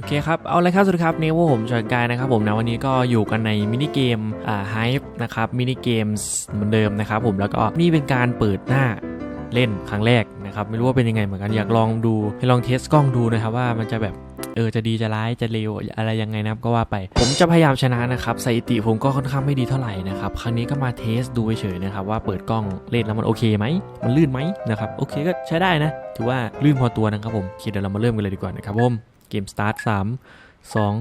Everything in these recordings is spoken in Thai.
โอเคครับ เอาเลยครับสวัสดีครับนี่ว่าผมชอยกายนะครับผมนะวันนี้ก็อยู่กันในมินิเกมอ่าไฮป์นะครับมินิเกมเหมือนเดิมนะครับผมแล้วก็นี่เป็นการเปิดหน้าเล่นครั้งแรกนะครับไม่รู้ว่าเป็นยังไงเหมือนกันอยากลองดูให้ลองเทสกล้องดูนะครับว่ามันจะแบบเออจะดีจะร้ายจะเลวอะไรยังไงนะครับก็ว่าไป ผมจะพยายามชนะนะครับสถิติผมก็ค่อนข้างไม่ดีเท่าไหร่นะครับครั้งนี้ก็มาเทสดูเฉยๆนะครับว่าเปิดกล้องเล่นแล้วมันโอเคไหมมันลื่นไหมนะครับโอเคก็ใช้ได้นะ ถือว่าลื่นพอตัวนะครับผมโอเคเดี๋ยวเรามาเริ่มกันเลยดีกว่านะครับผม เกมสตาร์ทสามสอง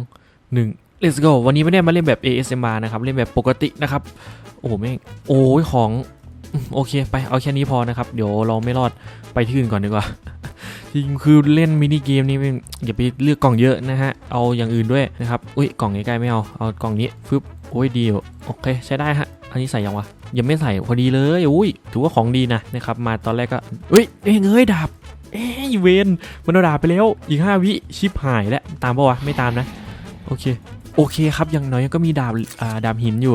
หนึ่ง let's go วันนี้ไม่ได้มาเล่นแบบ ASMR นะครับ เล่นแบบปกตินะครับ โอ้โหแม่งโอ้ยของ โอเค ไปเอาแค่นี้พอนะครับ เดี๋ยวเราไม่รอดไปที่อื่นก่อนดีกว่าจริงคือเล่นมินิเกมนี้อย่าไปเลือกกล่องเยอะนะฮะ เอาอย่างอื่นด้วยนะครับอุ้ยกล่องใกล้ๆไม่เอา เอากล่องนี้ฟึบโอ้ยดีโอเคใช้ได้ฮะ อันนี้ใส่ยังวะยังไม่ใส่พอดีเลยอุ้ยถือว่าของดีนะนะครับมาตอนแรกก็เอ้ยเอ้ยเอ้ยดาบ เอ้ยเวนมันเอาดาไปแล้วอีก 5 วิชิปหายแล้วตามปะวะไม่ตามนะ โอเค โอเคครับอย่างน้อยก็มีดาบอ่าดาบหินอยู่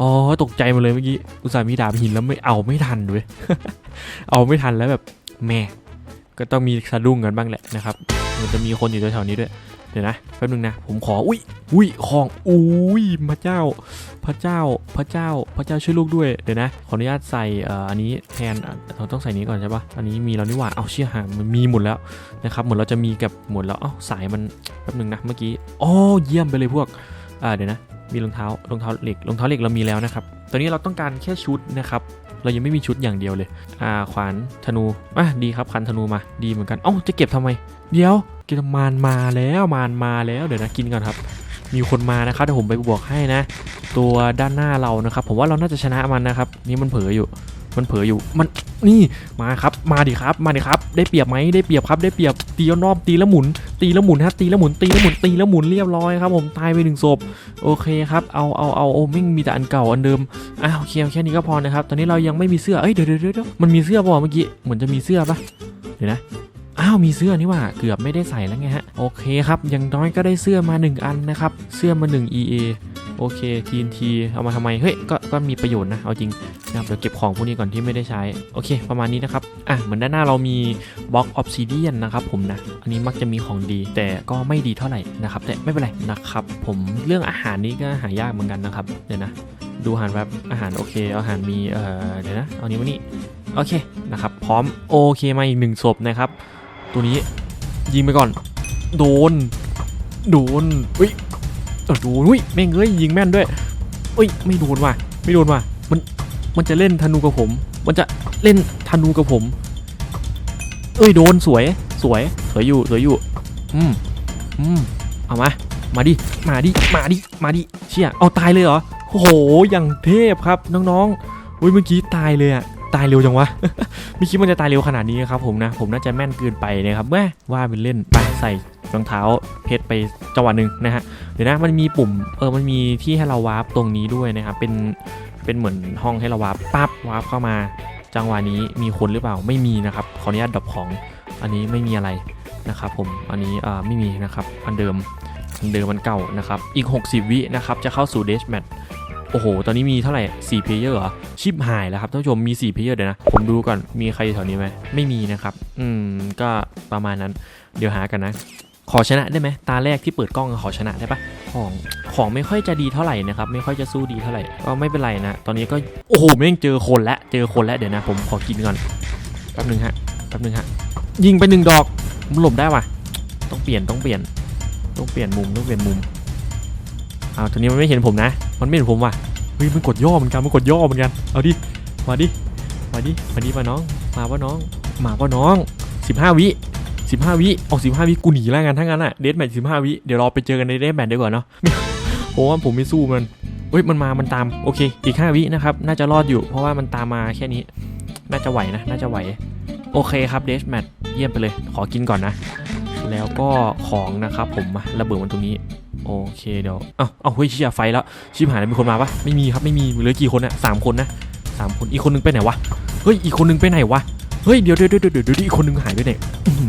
อ๋อตกใจมาเลยเมื่อกี้อุตส่าห์มีดาบหินแล้วไม่เอาไม่ทันด้วยเอาไม่ทันแล้วแบบแม่ก็ต้องมีสะดุ้งกันบ้างแหละนะครับมันจะมีคนอยู่แถวๆนี้ด้วย เดี๋ยวนะแป๊บนึงนะ ผมขอ อุ้ยอุ้ยของอุ้ยพระเจ้า พระเจ้า พระเจ้า พระเจ้าช่วยลูกด้วย เดี๋ยวนะ ขออนุญาตใส่อ,อันนี้แทนเราต้องใส่นี้ก่อนใช่ปะอันนี้มีแล้วนี่หว่า เอาเชี่ยหามันมีหมดแล้วนะครับ เหมือนเราจะมีกับหมดแล้วเอ้าสายมันแป๊บนึงนะ เมื่อกี้อ๋อเยี่ยมไปเลยพวก อ่า เดี๋ยวนะ มีรองเท้ารองเท้าเหล็ก รองเท้าเหล็กเรามีแล้วนะครับ ตอนนี้เราต้องการแค่ชุดนะครับ เรายังไม่มีชุดอย่างเดียวเลย อ่าขวานธนูอะดีครับคันธนูมาดีเหมือนกันเอ้าจะเก็บทำไม เดี๋ยวก็บมานมาแล้วมานมาแล้วเดี๋ยวนะกินก่อนครับ มีคนมานะครับเดี๋ยวผมไปบวกให้นะ ตัวด้านหน้าเรานะครับ ผมว่าเราน่าจะชนะมันนะครับ นี่มันเผลออยู่ มันเผลออยู่มันนี่มาครับ มาดิครับ มาดิครับ ได้เปรียบไหมได้เปรียบครับ ได้เปรียบตีรอบตีแล้วหมุนตีแล้วหมุนฮะตีแล้วหมุนตีแล้วหมุนตีแล้วหมุนเรียบร้อยครับผมตายไปหนึ่งศพโอเคครับเอาเอาเอาโอ้ไม่งมีแต่อันเก่าอันเดิมอ้าวโอเคแค่นี้ก็พอนะครับตอนนี้เรายังไม่มีเสื้อเอ้ยเดี๋ยวเดี๋ยวเดี๋ยวมันมีเสื้อป่ะเมื่อกี้เหมือนจะมีเสื้อปะเดี๋ยวนะอ้าวมีเสื้อนี่ว่าเกือบไม่ได้ใส่แล้วไงฮะโอเคครับอย่างน้อยก็ได้เสื้อมา 1 อันนะครับเสื้อมา 1 EA โอเค TNT เอามาทำไม เฮ้ยก็ก็มีประโยชน์นะ เอาจริงนะครับเดี๋ยวเก็บของพวกนี้ก่อนที่ไม่ได้ใช้ โอเค ประมาณนี้นะครับ อะ เหมือนด้านหน้าเรามีบล็อกออฟซิเดียนนะครับผมนะ อันนี้มักจะมีของดี แต่ก็ไม่ดีเท่าไหร่นะครับ แต่ไม่เป็นไรนะครับ ผมเรื่องอาหารนี้ก็หายากเหมือนกันนะครับ เดี๋ยวนะ ดูอาหารแบบอาหารโอเค อาหารมีเอ่อเดี๋ยวนะ เอานี้มานี่ โอเคนะครับ พร้อมโอเคมาอีกหนึ่งศพนะครับ ตัวนี้ยิงไปก่อน โดน โดนอุ้ย ดนอุ้ยแม่งเอ้ยยิงแม่นด้วยอุ้ยไม่โดนว่ะไม่โดนว่ะมันมันจะเล่นธนูกับผม มันจะเล่นธนูกับผม เอ้ยโดนสวย สวยสวยอยู่สวยอยู่อืมอืมเอามามาดิมาดิมาดิมาดิเชี่ยเอาตายเลยเหรอโอ้โหอย่างเทพครับน้องๆอุ้ยเมื่อกี้ตายเลยอะตายเร็วจังวะไม่คิดมันจะตายเร็วขนาดนี้ครับผมนะ ผมน่าจะแม่นเกินไปนะครับแม่ว่าเป็นเล่นไปใส่ รองเท้าเพชรไปจังหวะหนึ่งนะฮะเดี๋ยวนะมันมีปุ่มเออมันมีที่ให้เราวาร์ปตรงนี้ด้วยนะครับเป็นเป็นเหมือนห้องให้เราวาร์ปปั๊บวาร์ปเข้ามาจังหวะนี้มีคนหรือเปล่าไม่มีนะครับขออนุญาตดรอปของอันนี้ไม่มีอะไรนะครับผมอันนี้อ่าไม่มีนะครับอันเดิมอันเดิมมันเก่านะครับอีก 60 วินะครับจะเข้าสู่เดชแมทโอ้โห ตอนนี้มีเท่าไหร่4เพลเยอร์เหรอ ชิปหายแล้วครับท่านผู้ชม มี4เพลเยอร์เดี๋ยวนะ ผมดูก่อน มีใครอยู่แถวนี้ไหม ไม่มีนะครับ อืม ก็ประมาณนั้น เดี๋ยวหากันนะ ขอชนะได้ไหมตาแรกที่เปิดกล้องขอชนะได้ปะของของไม่ค่อยจะดีเท่าไหร่นะครับไม่ค่อยจะสู้ดีเท่าไหร่ก็ไม่เป็นไรนะตอนนี้ก็โอ้โหแม่งเจอคนแล้วเจอคนแล้วเดี๋ยวนะ ผมขอกินก่อนแป๊บนึงฮะแป๊บนึงฮะยิงไปหนึ่งดอกมันหลบได้ว่ะต้องเปลี่ยนต้องเปลี่ยน ต้องเปลี่ยนมุมต้องเปลี่ยนมุมอ้าวทีนี้มันไม่เห็นผมนะ มันไม่เห็นผมว่ะเฮ้ยมันกดย่อเหมือนกันมันกดย่อเหมือนกันเอาดิมาดิมาดิมาดิมาน้อง มาว่าน้อง มาว่าน้อง 15 วิ 15 วิเอา15 วิกูหนีแล้วกันทั้งนั้นอะเดทแมท15 วิเดี๋ยวเราไปเจอกันในเดทแมทดีกว่าเนาะเพราะว่าผมไม่สู้มันเฮ้ยมันมามันตามโอเคอีก 5 วินะครับน่าจะรอดอยู่ เพราะว่ามันตามมาแค่นี้ น่าจะไหวนะ น่าจะไหว โอเคครับเดทแมทเยี่ยมไปเลย ขอกินก่อนนะ แล้วก็ของนะครับผมมาระเบิดมันตรงนี้โอเคเดี๋ยวเอ้าเอ้าเฮ้ยชียไฟแล้วชิบหายแล้วมีคนมาปะไม่มีครับไม่มีเหลือกี่คนนะสามคนนะสามคนอีกคนนึงไปไหนวะเฮ้ยอีกคนนึงไปไหนวะ เฮ้ยเดี๋ยวเดี๋ยวเดี๋ยวเดี๋ยวเดี๋ยวอีกคนนึงหายไปไหน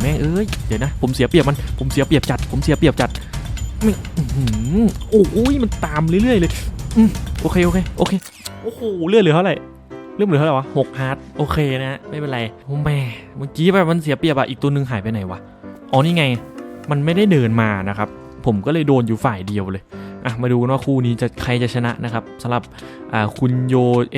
แม่เอ้ยเดี๋ยวนะผมเสียเปรียบมันผมเสียเปรียบจัด ผมเสียเปรียบจัดไม่โอ้ยมันตามเรื่อยๆเลยโอเคโอเคโอเคโอ้โหเลือดเหลือเท่าไหร่เลือดเหลือเท่าไหร่วะหกฮาร์ดโอเคนะฮะไม่เป็นไรโอ้แม่เมื่อกี้แบบมันเสียเปรียบอะอีกตัวนึงหายไปไหนวะอ๋อนี่ไง มันไม่ได้เดินมานะครับผมก็เลยโดนอยู่ฝ่ายเดียวเลย อะมาดูกันว่าคู่นี้จะใครจะชนะนะครับสำหรับอ่าคุณโย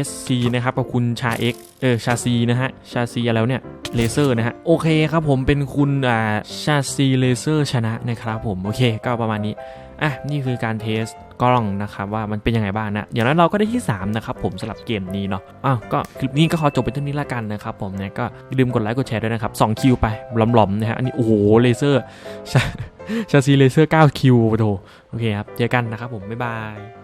SC นะครับกับคุณชา X เออชาซีนะฮะชาซีแล้วเนี่ยเลเซอร์นะฮะโอเคครับผมเป็นคุณอ่าชาซีเลเซอร์ชนะนะครับผมโอเคก็ประมาณนี้อะนี่คือการเทสกล้องนะครับว่ามันเป็นยังไงบ้างนะ อย่างนั้นเราก็ได้ที่ 3 นะครับผมสำหรับเกมนี้เนาะอ้าวก็คลิปนี้ก็ขอจบเป็นเท่านี้ละกันนะครับผมเนี่ยก็อย่าลืมกดไลค์กดแชร์ด้วยนะครับ2คิวไปหลอมๆนะฮะอันนี้โอ้โหเลเซอร์ ชาซีเลเซอร์9คิวโอ้โหโอเคครับ เจอกันนะครับผม บ๊ายบาย